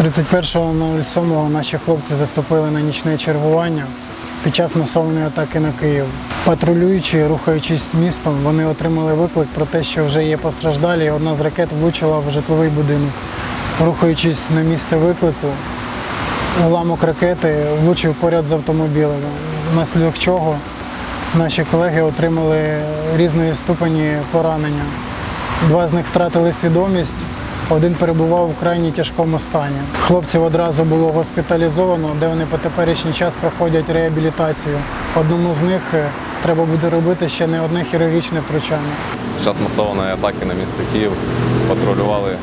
31.07 наші хлопці заступили на нічне чергування під час масованої атаки на Київ. Патрулюючи, рухаючись містом, вони отримали виклик про те, що вже є постраждалі. і Одна з ракет влучила в житловий будинок. Рухаючись на місце виклику, уламок ракети влучив поряд з автомобілем, внаслідок чого наші колеги отримали різної ступені поранення. Два з них втратили свідомість, один перебував в крайні тяжкому стані. Хлопців одразу було госпіталізовано, де вони по теперішній час проходять реабілітацію. Одному з них е, треба буде робити ще не одне хірургічне втручання. Під час масованої атаки на місто Київ патрулювали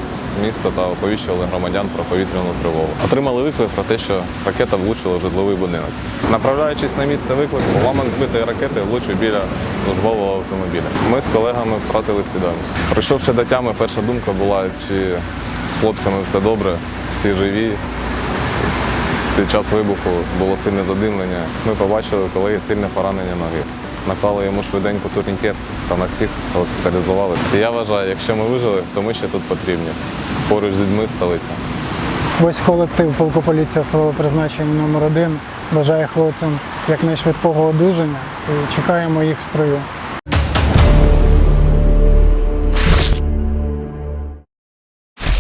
місто та оповіщували громадян про повітряну тривогу. Отримали виклик про те, що ракета влучила в житловий будинок. Направляючись на місце виклику, уламок збитої ракети влучив біля службового автомобіля. Ми з колегами втратили свідомість. Прийшовши до тями, перша думка була, чи з хлопцями все добре, всі живі. Під час вибуху було сильне задимлення. Ми побачили колеги сильне поранення ноги. Наклали йому швиденько турнікет та нас всіх госпіталізували. Я вважаю, якщо ми вижили, то ми ще тут потрібні. Поруч з людьми столиця. Ось колектив полку поліції особового призначення номер один бажає хлопцям якнайшвидкого одужання і чекаємо їх в строю.